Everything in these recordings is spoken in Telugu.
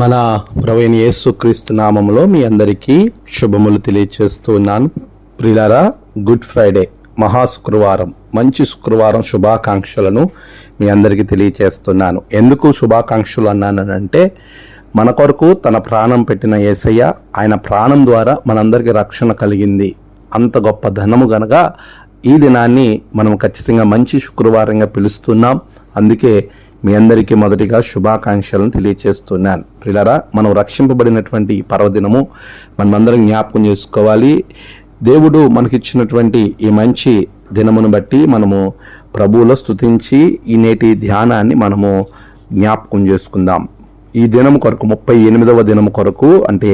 మన ప్రవీణ్ యేసు క్రీస్తు నామంలో మీ అందరికీ శుభములు తెలియచేస్తున్నాను. ప్రిలారా గుడ్ ఫ్రైడే మహా శుక్రవారం మంచి శుక్రవారం శుభాకాంక్షలను మీ అందరికీ తెలియచేస్తున్నాను. ఎందుకు శుభాకాంక్షలు అన్నానంటే మన కొరకు తన ప్రాణం పెట్టిన యేసయ్య ఆయన ప్రాణం ద్వారా మనందరికీ రక్షణ కలిగింది. అంత గొప్ప ధనము గనక ఈ దినాన్ని మనం ఖచ్చితంగా మంచి శుక్రవారంగా పిలుస్తున్నాం. అందుకే మీ అందరికీ మొదటిగా శుభాకాంక్షలను తెలియచేస్తున్నాను. ప్రిలరా మనం రక్షింపబడినటువంటి ఈ పర్వదినము మనమందరం జ్ఞాపకం చేసుకోవాలి. దేవుడు మనకిచ్చినటువంటి ఈ మంచి దినమును బట్టి మనము ప్రభువులో స్తుతించి ఈ నేటి ధ్యానాన్ని మనము జ్ఞాపకం చేసుకుందాం. ఈ దినము కొరకు ముప్పై ఎనిమిదవ దినము కొరకు అంటే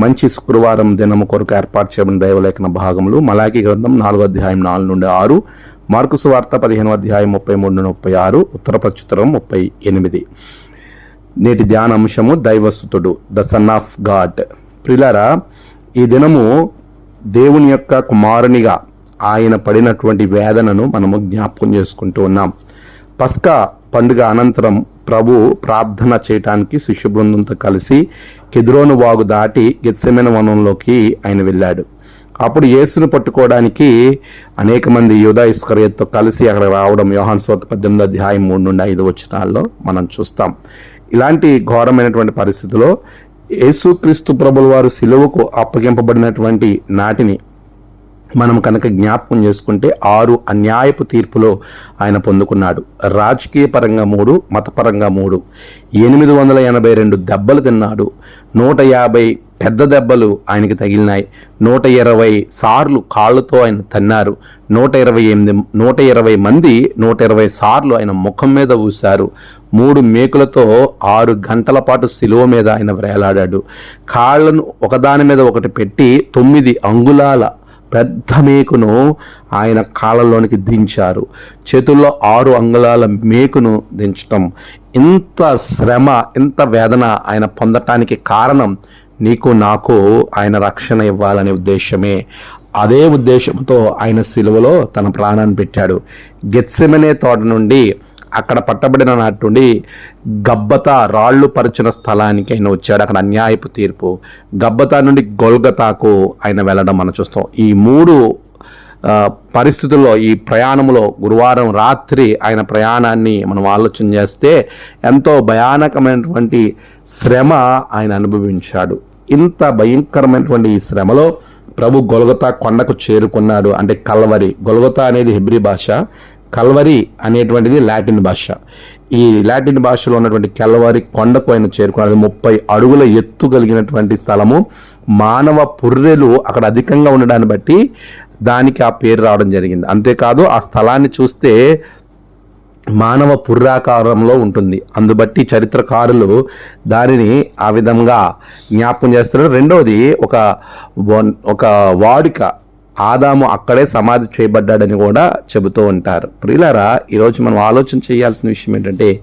మంచి శుక్రవారం దినము కొరకు ఏర్పాటు చేయబడిన దైవలేఖన భాగములు మలాకి గ్రంథం నాలుగో అధ్యాయం నాలుగు నుండి ఆరు మార్కుసు వార్త పదిహేను అధ్యాయం ముప్పై మూడు ముప్పై ఆరు ఉత్తర ప్రత్యుత్తరం ముప్పై ఎనిమిది. నేటి ధ్యాన అంశము దైవసుతుడు ద సన్ ఆఫ్ గాడ్ ప్రిలరా ఈ దినము దేవుని యొక్క కుమారునిగా ఆయన పడినటువంటి వేదనను మనము జ్ఞాపకం చేసుకుంటూ ఉన్నాం. పస్కా పండుగ అనంతరం ప్రభు ప్రార్థన చేయటానికి శిష్యు బృందంతో కలిసి కెదురోను వాగు దాటి గెత్సెమెన వనంలోకి ఆయన వెళ్ళాడు. అప్పుడు యేసును పట్టుకోవడానికి అనేక మంది యూదా ఇస్కరియత్తో కలిసి అక్కడ రావడం యోహాన్ సోత పద్దెనిమిది అధ్యాయం మూడు నుండి ఐదు వచ్చినాల్లో మనం చూస్తాం. ఇలాంటి ఘోరమైనటువంటి పరిస్థితిలో యేసుక్రీస్తు ప్రభుల వారు సిలువకు అప్పగింపబడినటువంటి నాటిని మనం కనుక జ్ఞాపకం చేసుకుంటే ఆరు అన్యాయపు తీర్పులో ఆయన పొందుకున్నాడు. రాజకీయ పరంగా మూడు మతపరంగా మూడు. ఎనిమిది వందల ఎనభై రెండు దెబ్బలు తిన్నాడు. నూట యాభై పెద్ద దెబ్బలు ఆయనకి తగిలినాయి. నూట ఇరవై సార్లు కాళ్ళతో ఆయన తన్నారు. నూట ఇరవై ఎనిమిది నూట ఇరవై మంది నూట ఇరవై సార్లు ఆయన ముఖం మీద ఊశారు. మూడు మేకులతో ఆరు గంటల పాటు శిలువ మీద ఆయన వేలాడాడు. కాళ్ళను ఒకదాని మీద ఒకటి పెట్టి తొమ్మిది అంగుళాల పెద్ద మేకును ఆయన కాళ్ళలోనికి దించారు. చేతుల్లో ఆరు అంగుళాల మేకును దించటం. ఇంత శ్రమ ఇంత వేదన ఆయన పొందటానికి కారణం నీకు నాకు ఆయన రక్షణ ఇవ్వాలనే ఉద్దేశమే. అదే ఉద్దేశంతో ఆయన సిలువలో తన ప్రాణాన్ని పెట్టాడు. గెత్సెమనే తోట నుండి అక్కడ పట్టబడిన నాటి నుండి గబ్బత రాళ్ళు పరిచిన స్థలానికి ఆయన వచ్చాడు. అక్కడ అన్యాయపు తీర్పు. గబ్బత నుండి గొల్గతాకు ఆయన వెళ్ళడం మనం చూస్తాం. ఈ మూడు పరిస్థితుల్లో ఈ ప్రయాణంలో గురువారం రాత్రి ఆయన ప్రయాణాన్ని మనం ఆలోచన చేస్తే ఎంతో భయానకమైనటువంటి శ్రమ ఆయన అనుభవించాడు. ఇంత భయంకరమైనటువంటి ఈ శ్రమలో ప్రభు గొలగతా కొండకు చేరుకున్నాడు. అంటే కల్వరి. గొలగతా అనేది హిబ్రి భాష. కల్వరి అనేటువంటిది లాటిన్ భాష. ఈ లాటిన్ భాషలో ఉన్నటువంటి కల్వరి కొండకు ఆయన చేరుకున్నది ముప్పై అడుగుల ఎత్తు కలిగినటువంటి స్థలము. మానవ పుర్రెలు అక్కడ అధికంగా ఉండడాన్ని బట్టి దానికి ఆ పేరు రావడం జరిగింది. అంతేకాదు ఆ స్థలాన్ని చూస్తే మానవ పుర్రాకారంలో ఉంటుంది. అందుబట్టి చరిత్రకారులు దానిని ఆ విధంగా జ్ఞాపకం చేస్తారు. రెండవది ఒక వన్- ఒక వాడుక ఆదాము అక్కడే సమాధి చేయబడ్డాడని కూడా చెబుతూ ఉంటారు. ప్రియులారా ఈరోజు మనం ఆలోచన చేయాల్సిన విషయం ఏంటంటే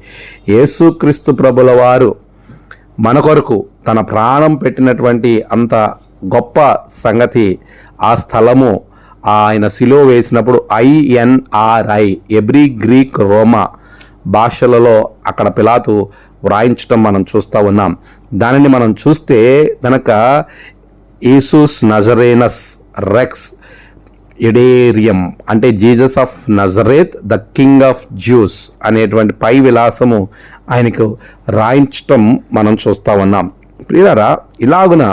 యేసుక్రీస్తు ప్రభుల వారు మన కొరకు తన ప్రాణం పెట్టినటువంటి అంత గొప్ప సంగతి ఆ స్థలము ఆయన సిలో వేసినప్పుడు ఐఎన్ఆర్ఐ ఎబ్రి గ్రీక్ రోమా భాషలలో అక్కడ పిలాతు వ్రాయించడం మనం చూస్తూ ఉన్నాం. దానిని మనం చూస్తే కనుక ఈసూస్ నజరేనస్ రెక్స్ ఎడేరియం అంటే Jesus of Nazareth the king of Jews అనేటువంటి పై విలాసము ఆయనకు రాయించటం మనం చూస్తా ఉన్నాం. ప్రియులారా ఇలాగున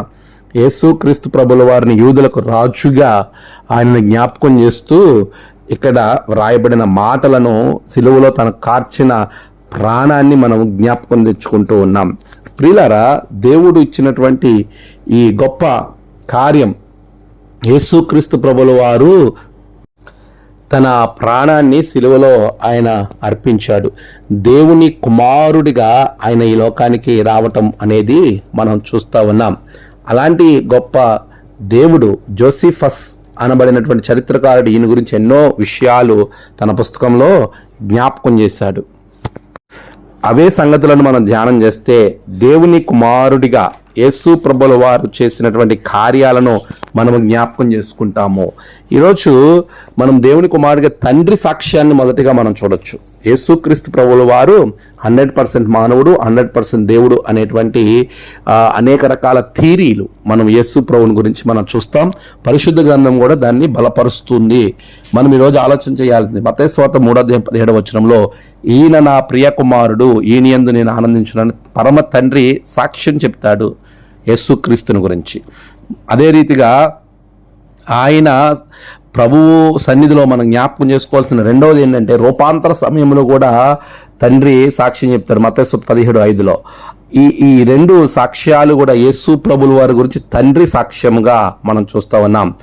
యేసుక్రీస్తు ప్రభుల వారిని యూదులకు రాజుగా ఆయనను జ్ఞాపకం చేస్తూ ఇక్కడ వ్రాయబడిన మాటలను సిలువలో తన కార్చిన ప్రాణాన్ని మనం జ్ఞాపకం తెచ్చుకుంటూ ఉన్నాం. ప్రియులారా దేవుడు ఇచ్చినటువంటి ఈ గొప్ప కార్యం యేసుక్రీస్తు ప్రభుల వారు తన ప్రాణాన్ని సిలువలో ఆయన అర్పించాడు. దేవుని కుమారుడిగా ఆయన ఈ లోకానికి రావటం అనేది మనం చూస్తూ ఉన్నాం. అలాంటి గొప్ప దేవుడు జోసిఫస్ అనబడినటువంటి చరిత్రకారుడు ఈయన గురించి ఎన్నో విషయాలు తన పుస్తకంలో జ్ఞాపకం చేశాడు. అవే సంగతులను మనం ధ్యానం చేస్తే దేవుని కుమారుడిగా యేసు ప్రభుల వారు చేసినటువంటి కార్యాలను మనం జ్ఞాపకం చేసుకుంటాము. ఈరోజు మనం దేవుని కుమారుడిగా తండ్రి సాక్ష్యాన్ని మొదటిగా మనం చూడొచ్చు. యేసుక్రీస్తు ప్రభుల వారు హండ్రెడ్ పర్సెంట్ మానవుడు హండ్రెడ్ పర్సెంట్ దేవుడు అనేటువంటి అనేక రకాల థీరీలు మనం యేసు ప్రభుని గురించి మనం చూస్తాం. పరిశుద్ధ గ్రంథం కూడా దాన్ని బలపరుస్తుంది. మనం ఈరోజు ఆలోచన చేయాల్సింది మత స్వాత మూడోధ్యాయం పదిహేడవ వచనంలో ఈయన నా ప్రియ కుమారుడు ఈయన ఎందు నేను ఆనందించున్నాను. పరమ తండ్రి సాక్ష్యం చెప్తాడు యేసుక్రీస్తుని గురించి. అదే రీతిగా ఆయన ప్రభువు సన్నిధిలో మనం జ్ఞాపకం చేసుకోవాల్సిన రెండవది ఏంటంటే రూపాంతర సమయంలో కూడా తండ్రి సాక్ష్యం చెప్తారు. మతస్సు పదిహేడు ఐదులో. ఈ ఈ రెండు సాక్ష్యాలు కూడా యేసు ప్రభుల వారి గురించి తండ్రి సాక్ష్యంగా మనం చూస్తూ ఉన్నాం.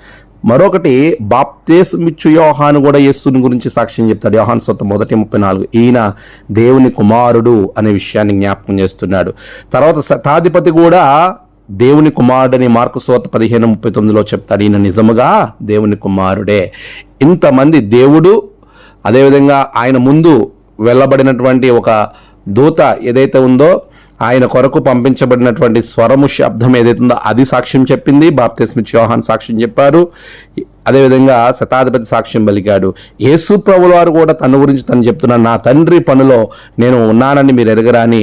మరొకటి బాప్తేసమిచ్చు యోహాను కూడా యేసుని గురించి సాక్ష్యం చెప్తాడు. యోహాన్ సొత్త మొదటి ముప్పై నాలుగు. ఈయన దేవుని కుమారుడు అనే విషయాన్ని జ్ఞాపకం చేస్తున్నాడు. తర్వాత శతాధిపతి కూడా దేవుని కుమారుడని మార్కు సోత పదిహేను ముప్పై తొమ్మిదిలో చెప్తాడు. ఈయన నిజముగా దేవుని కుమారుడే. ఇంతమంది దేవుడు అదేవిధంగా ఆయన ముందు వెళ్ళబడినటువంటి ఒక దూత ఏదైతే ఉందో ఆయన కొరకు పంపించబడినటువంటి స్వరము శబ్దం ఏదైతే ఉందో అది సాక్ష్యం చెప్పింది. బాప్తిస్మిత్ యోహాన్ సాక్ష్యం చెప్పారు. అదేవిధంగా శతాధిపతి సాక్ష్యం పలికాడు. యేసు ప్రభుల వారు కూడా తన గురించి తను చెప్తున్న నా తండ్రి పనిలో నేను ఉన్నానని మీరు ఎరగరా అని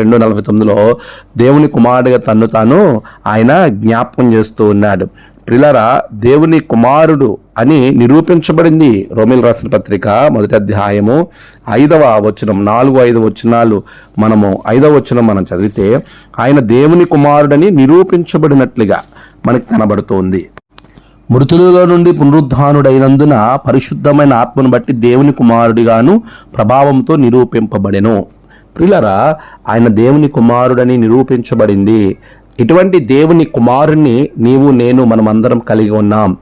రెండు నలభై తొమ్మిదిలో దేవుని కుమారుడిగా తన్ను తాను ఆయన జ్ఞాపకం చేస్తూ ఉన్నాడు. ప్రిలరా దేవుని కుమారుడు అని నిరూపించబడింది రోమిల్ రాసిన పత్రిక మొదటి అధ్యాయము ఐదవ వచనం నాలుగు ఐదు వచనాలు మనము ఐదవ వచనం మనం చదివితే ఆయన దేవుని కుమారుడని నిరూపించబడినట్లుగా మనకు కనబడుతోంది. మృతులలో నుండి పునరుద్ధానుడైనందున పరిశుద్ధమైన ఆత్మను బట్టి దేవుని కుమారుడిగాను ప్రభావంతో నిరూపింపబడెను. ప్రిలరా ఆయన దేవుని కుమారుడని నిరూపించబడింది. ఇటువంటి దేవుని కుమారుణ్ణి నీవు నేను మనమందరం కలిగి ఉన్నాం.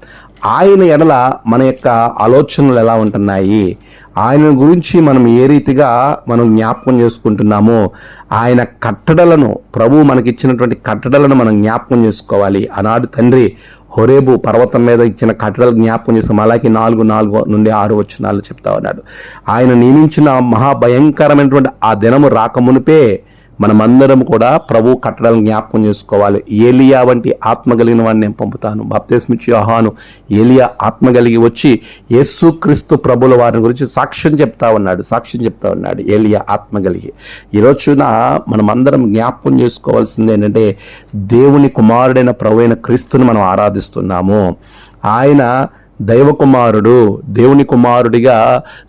ఆయన ఎడల మన యొక్క ఆలోచనలు ఎలా ఉంటున్నాయి? ఆయన గురించి మనం ఏ రీతిగా మనం జ్ఞాపకం చేసుకుంటున్నామో ఆయన కట్టడలను ప్రభు మనకిచ్చినటువంటి కట్టడలను మనం జ్ఞాపకం చేసుకోవాలి. ఆనాడు తండ్రి హొరేబు పర్వతం మీద ఇచ్చిన కట్టడలు జ్ఞాపకం చేసి మలాకి నాలుగు నాలుగు నుండి ఆరు వచ్చినాలు చెప్తా ఉన్నాడు. ఆయన నియమించిన మహాభయంకరమైనటువంటి ఆ దినము రాకమునిపే మనమందరం కూడా ప్రభు కట్టడాలను జ్ఞాపకం చేసుకోవాలి. ఏలియా వంటి ఆత్మ కలిగిన వాడిని నేను పంపుతాను. బాప్తేస్మిచ్చి యోహాను ఏలియా ఆత్మ కలిగి వచ్చి యేసుక్రీస్తు ప్రభుల వారిని గురించి సాక్ష్యం చెప్తా ఉన్నాడు సాక్ష్యం చెప్తా ఉన్నాడు. ఏలియా ఆత్మ కలిగి. ఈ రోజున మనమందరం జ్ఞాపకం చేసుకోవాల్సింది ఏంటంటే దేవుని కుమారుడైన ప్రభు అయిన క్రీస్తుని మనం ఆరాధిస్తున్నాము. ఆయన దైవకుమారుడు దేవుని కుమారుడిగా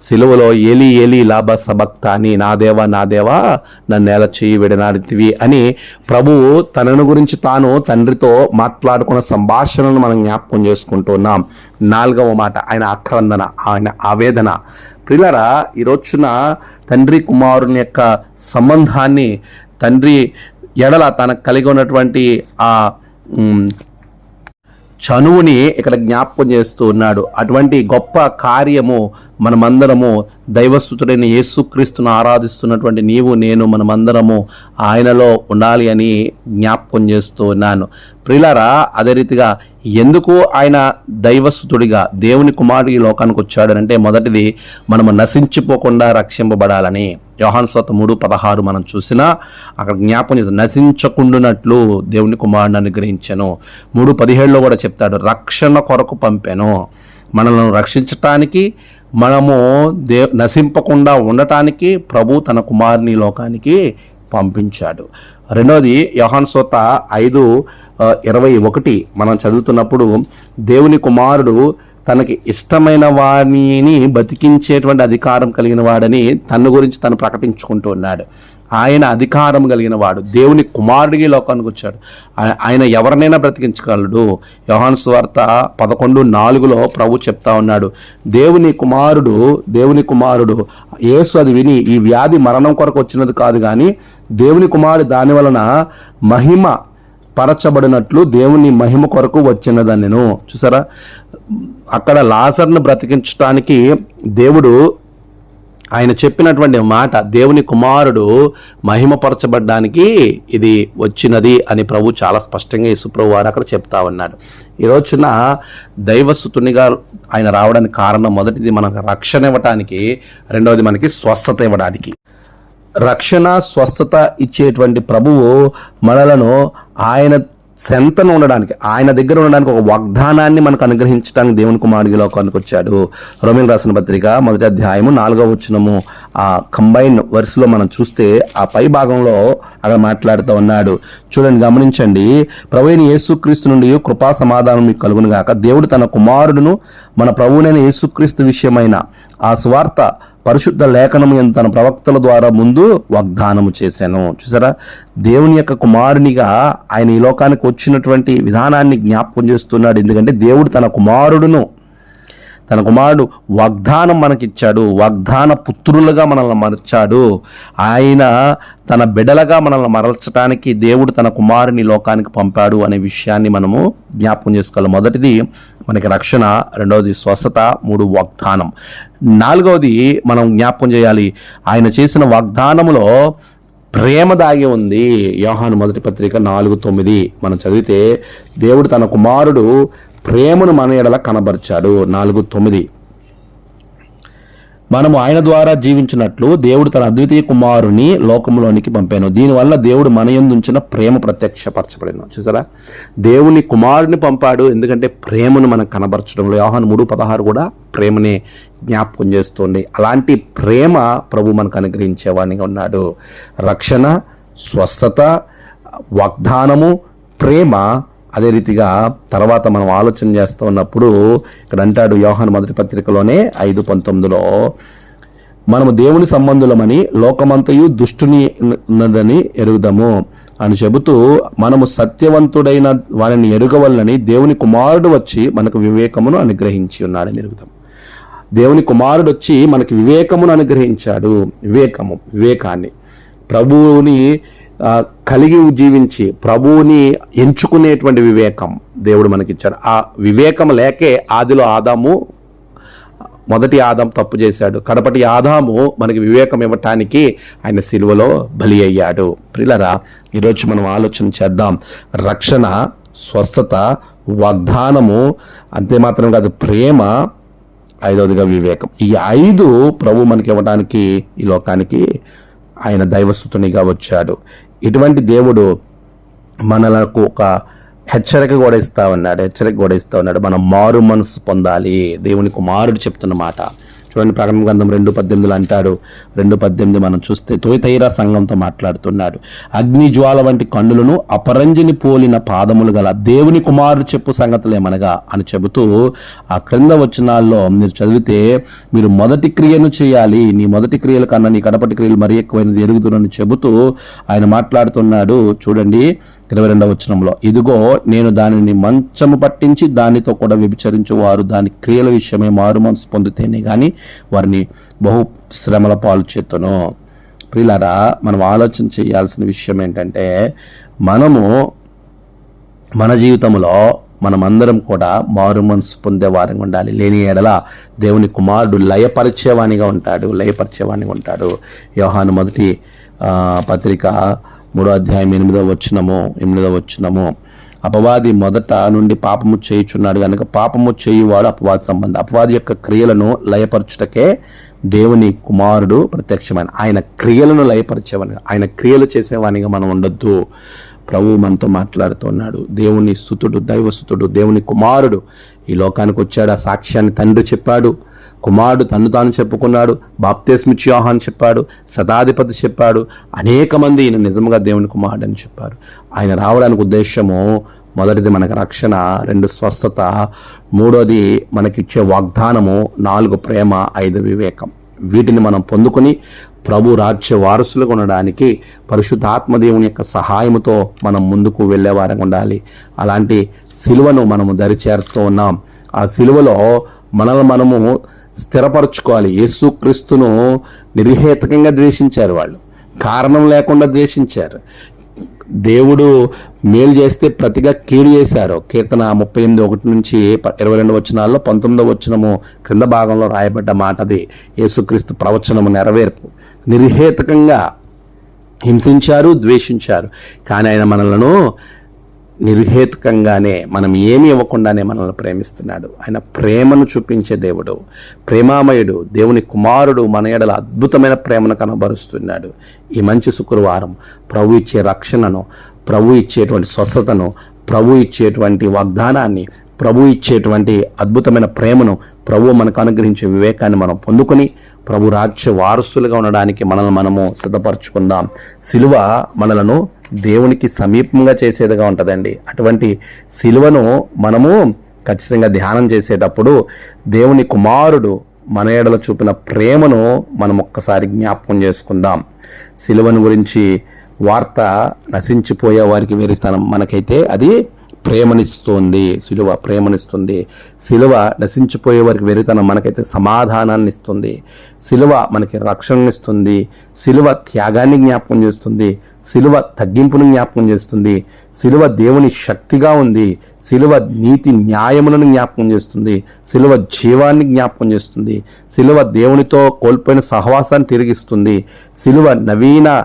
సిలువలో ఏలి ఏలి లాభ సభక్త అని నా దేవా నా దేవా నన్ను ఎలా చేయి విడనాడితివి అని ప్రభువు తనను గురించి తాను తండ్రితో మాట్లాడుకున్న సంభాషణను మనం జ్ఞాపకం చేసుకుంటున్నాం. నాలుగవ మాట ఆయన ఆక్రందన ఆయన ఆవేదన. ప్రిలరా ఈరోజున తండ్రి కుమారుని యొక్క సంబంధాన్ని తండ్రి ఎడల తనకు కలిగి ఉన్నటువంటి ఆ చనువుని ఇక్కడ జ్ఞాపకం చేస్తూ ఉన్నాడు. అటువంటి గొప్ప కార్యము మనమందరము దైవస్థుతుడైన యేసుక్రీస్తును ఆరాధిస్తున్నటువంటి నీవు నేను మనమందరము ఆయనలో ఉండాలి అని జ్ఞాపకం చేస్తూ ఉన్నాను. ప్రిలరా అదే రీతిగా ఎందుకు ఆయన దైవస్థుతుడిగా దేవుని కుమారుడు ఈ లోకానికి వచ్చాడనంటే మొదటిది మనము నశించిపోకుండా రక్షింపబడాలని. యోహాన్ సోత మూడు పదహారు మనం చూసినా అక్కడ జ్ఞాపకం చేసి నశించకుండునట్లు దేవుని కుమారుడు అనుగ్రహించను. మూడు పదిహేడులో కూడా చెప్తాడు రక్షణ కొరకు పంపాను. మనల్ని రక్షించటానికి మనము దే నశింపకుండా ఉండటానికి ప్రభు తన కుమారుని లోకానికి పంపించాడు. రెండవది యోహాన్ సోత ఐదు ఇరవై ఒకటి మనం చదువుతున్నప్పుడు దేవుని కుమారుడు తనకి ఇష్టమైన వాడిని బతికించేటువంటి అధికారం కలిగిన వాడని తన గురించి తను ప్రకటించుకుంటూ ఉన్నాడు. ఆయన అధికారం కలిగిన వాడు. దేవుని కుమారుడికి లోకానికి వచ్చాడు. ఆయన ఎవరినైనా బ్రతికించగలడు. యోహాన్స్ స్వార్త పదకొండు నాలుగులో ప్రభు చెప్తా ఉన్నాడు. దేవుని కుమారుడు దేవుని కుమారుడు యేసు అది విని ఈ వ్యాధి మరణం కొరకు వచ్చినది కాదు కానీ దేవుని కుమారుడు దాని వలన మహిమ పరచబడినట్లు దేవుని మహిమ కొరకు వచ్చినదని నేను చూసారా? అక్కడ లాసర్ను బ్రతికించడానికి దేవుడు ఆయన చెప్పినటువంటి మాట దేవుని కుమారుడు మహిమపరచబడ్డానికి ఇది వచ్చినది అని ప్రభు చాలా స్పష్టంగా యేసుప్రభు వారు అక్కడ చెప్తా ఉన్నాడు. ఈ రోజున దైవసుతునిగా ఆయన రావడానికి కారణం మొదటిది మనకు రక్షణ ఇవ్వటానికి రెండవది మనకి స్వస్థత ఇవ్వడానికి. రక్షణ స్వస్థత ఇచ్చేటువంటి ప్రభువు మనలను ఆయన సెంతను ఉండడానికి ఆయన దగ్గర ఉండడానికి ఒక వాగ్దానాన్ని మనకు అనుగ్రహించడానికి దేవుని కుమారుడి లోకానికి వచ్చాడు. రోమిల్ రాసిన పత్రిక మొదటి అధ్యాయము నాలుగో వచ్చినము ఆ కంబైన్ వర్స్లో మనం చూస్తే ఆ పై భాగంలో అక్కడ మాట్లాడుతూ ఉన్నాడు. చూడండి గమనించండి. ప్రభుని యేసుక్రీస్తు నుండి కృపా సమాధానం మీకు కలుగును గాక. దేవుడు తన కుమారుడును మన ప్రభువునైన యేసుక్రీస్తు విషయమైన ఆ స్వార్థ పరిశుద్ధ లేఖనము ఎందు తన ప్రవక్తల ద్వారా ముందు వాగ్దానము చేశాను. చూసారా? దేవుని యొక్క కుమారునిగా ఆయన ఈ లోకానికి వచ్చినటువంటి విధానాన్ని జ్ఞాపకం చేస్తున్నాడు. ఎందుకంటే దేవుడు తన కుమారుడును తన కుమారుడు వాగ్దానం మనకిచ్చాడు వాగ్దాన పుత్రులుగా మనల్ని మరచాడు. ఆయన తన బిడలగా మనల్ని మరల్చడానికి దేవుడు తన కుమారుని లోకానికి పంపాడు అనే విషయాన్ని మనము జ్ఞాపకం చేసుకోవాలి. మొదటిది మనకి రక్షణ రెండవది స్వస్థత మూడు వాగ్దానం. నాలుగవది మనం జ్ఞాపకం చేయాలి ఆయన చేసిన వాగ్దానములో ప్రేమ దాగి ఉంది. యోహాను మొదటి పత్రిక నాలుగు తొమ్మిది మనం చదివితే దేవుడు తన కుమారుడు ప్రేమను మన ఎడల కనబరిచాడు. నాలుగు తొమ్మిది. మనము ఆయన ద్వారా జీవించినట్లు దేవుడు తన అద్వితీయ కుమారుని లోకంలోనికి పంపాను. దీనివల్ల దేవుడు మన ఎందుంచిన ప్రేమ ప్రత్యక్షపరచబడిన చూసారా? దేవుని కుమారుని పంపాడు. ఎందుకంటే ప్రేమను మనం కనబరచడంలో యోహాను మూడు పదహారు కూడా ప్రేమనే జ్ఞాపకం చేస్తుంది. అలాంటి ప్రేమ ప్రభు మనకు అనుగ్రహించేవాడిగా ఉన్నాడు. రక్షణ స్వస్థత వాగ్దానము ప్రేమ అదే రీతిగా తర్వాత మనం ఆలోచన చేస్తూ ఉన్నప్పుడు ఇక్కడ అంటాడు యోహన్ మొదటి పత్రికలోనే ఐదు పంతొమ్మిదిలో మనము దేవుని సంబంధులమని లోకమంతయు దుష్టుని ఉన్నదని ఎరుగుదాము అని చెబుతూ మనము సత్యవంతుడైన వారిని ఎరుగవల్లని దేవుని కుమారుడు వచ్చి మనకు వివేకమును అనుగ్రహించి ఉన్నాడని ఎరుగుదాం దేవుని కుమారుడు వచ్చి మనకి వివేకమును అనుగ్రహించాడు వివేకము వివేకాన్ని. ప్రభువుని కలిగి జీవించి ప్రభువుని ఎంచుకునేటువంటి వివేకం దేవుడు మనకిచ్చాడు. ఆ వివేకం లేకే ఆదిలో ఆదాము మొదటి ఆదాం తప్పు చేశాడు. కడపటి ఆదాము మనకి వివేకం ఇవ్వటానికి ఆయన సిలువలో బలి అయ్యాడు. ప్రిలరా ఈరోజు మనం ఆలోచన చేద్దాం. రక్షణ స్వస్థత వాగ్దానము అంతే మాత్రం కాదు ప్రేమ ఐదవదిగా వివేకం. ఈ ఐదు ప్రభు మనకి ఇవ్వడానికి ఈ లోకానికి ఆయన దైవస్థుతునిగా వచ్చాడు. ఇటువంటి దేవుడు మనలకు ఒక హెచ్చరిక కూడా ఇస్తా ఉన్నాడు. హెచ్చరిక కూడా ఇస్తా ఉన్నాడు. మనం మారు మనసు పొందాలి. దేవుని కుమారుడు చెప్తున్నమాట చూడండి ప్రకటన గ్రంథం రెండు పద్దెనిమిదిలో అంటాడు రెండు పద్దెనిమిది మనం చూస్తే తొలితైరా సంఘంతో మాట్లాడుతున్నాడు. అగ్ని జ్వాల వంటి కన్నులను అపరంజిని పోలిన పాదములు గల దేవుని కుమారుడు చెప్పు సంగతులేమనగా అని చెబుతూ ఆ క్రింద వచనాల్లో మీరు చదివితే మీరు మొదటి క్రియను చేయాలి. నీ మొదటి క్రియల కన్నా నీ కడపటి క్రియలు మరీ ఎక్కువైనది ఎరుగుతునని చెబుతూ ఆయన మాట్లాడుతున్నాడు. చూడండి ఇరవై రెండవ వచనంలో ఇదిగో నేను దానిని మంచము పట్టించి దానితో కూడా వ్యభిచరించు వారు దాని క్రియల విషయమే మారు మనసు పొందితేనే కానీ వారిని బహు శ్రమల పాలు చేతును. ప్రిలారా మనం ఆలోచన చేయాల్సిన విషయం ఏంటంటే మనము మన జీవితంలో మనమందరం కూడా మారు మనసు పొందేవారంగా ఉండాలి. లేని ఎడల దేవుని కుమారుడు లయపరిచేవానిగా ఉంటాడు లయపరిచేవానిగా ఉంటాడు. యోహాను మొదటి పత్రిక మూడో అధ్యాయం ఎనిమిదో వచ్చినము ఎనిమిదో వచ్చినము అపవాది మొదట నుండి పాపము చేయుచున్నాడు కనుక పాపము చేయువాడు అపవాది సంబంధం. అపవాది యొక్క క్రియలను లయపరచుటకే దేవుని కుమారుడు ప్రత్యక్షమైన. ఆయన క్రియలను లయపరిచేవాని ఆయన క్రియలు చేసేవానిగా మనం ఉండొద్దు. ప్రభు మనతో మాట్లాడుతున్నాడు. దేవుని సుతుడు దైవసుతుడు దేవుని కుమారుడు ఈ లోకానికి వచ్చాడు ఆ సాక్ష్యాన్ని తండ్రి చెప్పాడు. కుమారుడు తన్ను తాను చెప్పుకున్నాడు బాప్తేస్మిచ్చి అని చెప్పాడు శతాధిపతి చెప్పాడు అనేక మంది ఈయన నిజంగా దేవుని కుమారుడు అని చెప్పారు. ఆయన రావడానికి ఉద్దేశము మొదటిది మనకు రక్షణ రెండు స్వస్థత మూడోది మనకిచ్చే వాగ్దానము నాలుగు ప్రేమ ఐదు వివేకం. వీటిని మనం పొందుకొని ప్రభు రాజ్య వారసులుగా ఉండడానికి పరిశుద్ధాత్మదేవుని యొక్క సహాయముతో మనం ముందుకు వెళ్ళేవారంగా ఉండాలి. అలాంటి సిలువను మనము దరిచేరుతూ ఉన్నాం. ఆ సిలువలో మనల్ని మనము స్థిరపరచుకోవాలి. యేసుక్రీస్తును నిర్హేతకంగా ద్వేషించారు వాళ్ళు. కారణం లేకుండా ద్వేషించారు. దేవుడు మేలు చేస్తే ప్రతిగా కీడు చేశారు. కీర్తన ముప్పై ఎనిమిది ఒకటి నుంచి ఇరవై రెండు వచనాల్లో పంతొమ్మిదో వచనము క్రింద భాగంలో రాయబడ్డ మాట అది. యేసుక్రీస్తు ప్రవచనము నెరవేర్పు. నిర్హేతకంగా హింసించారు ద్వేషించారు. కానీ ఆయన మనలను నిర్హేతుకంగానే మనం ఏమి ఇవ్వకుండానే మనల్ని ప్రేమిస్తున్నాడు. ఆయన ప్రేమను చూపించే దేవుడు ప్రేమామయుడు దేవుని కుమారుడు మన ఎడల అద్భుతమైన ప్రేమను కనబరుస్తున్నాడు. ఈ మంచి శుక్రవారం ప్రభు ఇచ్చే రక్షణను ప్రభు ఇచ్చేటువంటి స్వస్థతను ప్రభు ఇచ్చేటువంటి వాగ్దానాన్ని ప్రభు ఇచ్చేటువంటి అద్భుతమైన ప్రేమను ప్రభు మనకు అనుగ్రహించే వివేకాన్ని మనం పొందుకొని ప్రభు రాజ్య వారసులుగా ఉండడానికి మనల్ని మనము సిద్ధపరచుకుందాం. సిలువ మనలను దేవునికి సమీపంగా చేసేదిగా ఉంటుందండి. అటువంటి సిలువను మనము ఖచ్చితంగా ధ్యానం చేసేటప్పుడు దేవుని కుమారుడు మన ఏడల చూపిన ప్రేమను మనం ఒక్కసారి జ్ఞాపకం చేసుకుందాం. సిలువను గురించి వార్త నశించిపోయే వారికి వెరితనం మనకైతే అది ప్రేమనిస్తుంది. సిలువ ప్రేమనిస్తుంది. సిలువ నశించిపోయే వారికి వెరితనం మనకైతే సమాధానాన్ని ఇస్తుంది. సిలువ మనకి రక్షణనిస్తుంది సిలువ త్యాగాన్ని జ్ఞాపకం చేస్తుంది. సిలువ తగ్గింపును జ్ఞాపకం చేస్తుంది. సిలువ దేవుని శక్తిగా ఉంది. సిలువ నీతి న్యాయములను జ్ఞాపకం చేస్తుంది. సిలువ జీవాన్ని జ్ఞాపకం చేస్తుంది. సిలువ దేవునితో కోల్పోయిన సహవాసాన్ని తిరిగిస్తుంది. సిలువ నవీన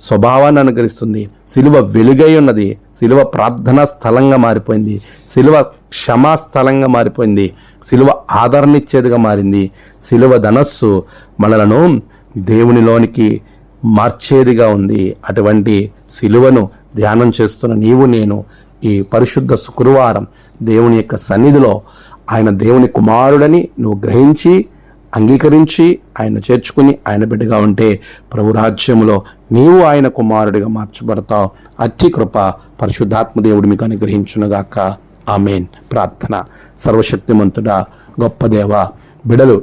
స్వభావాన్ని అనుకరిస్తుంది సిలువ వెలుగై ఉన్నది. సిలువ ప్రార్థనా స్థలంగా మారిపోయింది. సిలువ క్షమా స్థలంగా మారిపోయింది. సిలువ ఆదరణిచ్చేదిగా మారింది. సిలువ ధనస్సు మనలను దేవునిలోనికి మార్చేదిగా ఉంది. అటువంటి శిలువను ధ్యానం చేస్తున్న నీవు నేను ఈ పరిశుద్ధ శుక్రవారం దేవుని యొక్క సన్నిధిలో ఆయన దేవుని కుమారుడని నువ్వు గ్రహించి అంగీకరించి ఆయన చేర్చుకుని ఆయన బిడ్డగా ఉంటే ప్రభురాజ్యములో నీవు ఆయన కుమారుడిగా మార్చబడతావు. అతి కృప పరిశుద్ధాత్మదేవుడు మీకు అనుగ్రహించునుగాక. ఆమెన్. ప్రార్థన. సర్వశక్తిమంతుడా గొప్ప దేవ బిడలు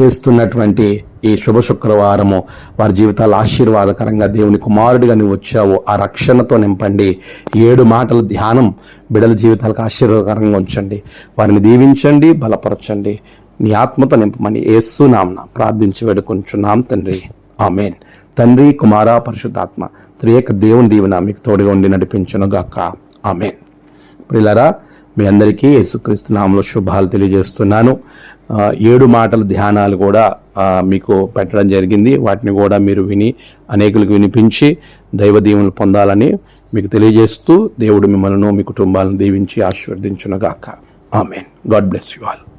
చేస్తున్నటువంటి ఈ శుభ శుక్రవారము వారి జీవితాలు ఆశీర్వాదకరంగా దేవుని కుమారుడిగా నువ్వు వచ్చావు. ఆ రక్షణతో నింపండి. ఏడు మాటల ధ్యానం బిడల జీవితాలకు ఆశీర్వాదకరంగా ఉంచండి. వారిని దీవించండి బలపరచండి. నీ ఆత్మతో నింపమని ఏసు నామ్న ప్రార్థించి వేడుకొంచున్నాం తండ్రి. ఆమెన్. తండ్రి కుమార పరిశుద్ధాత్మ త్రియేక దేవుని దీవెన మీకు తోడుగా ఉండి నడిపించనుగాక. ఆమెన్. ప్రిలరా మీ అందరికీ యేసుక్రీస్తు నామంలో శుభాలు తెలియజేస్తున్నాను. ఏడు మాటల ధ్యానాలు కూడా మీకు పెట్టడం జరిగింది. వాటిని కూడా మీరు విని అనేకులకు వినిపించి దైవ దీవులు పొందాలని మీకు తెలియజేస్తూ దేవుడు మిమ్మల్ని మీ కుటుంబాలను దీవించి ఆశీర్వదించునుగాక. Amen. God bless you all.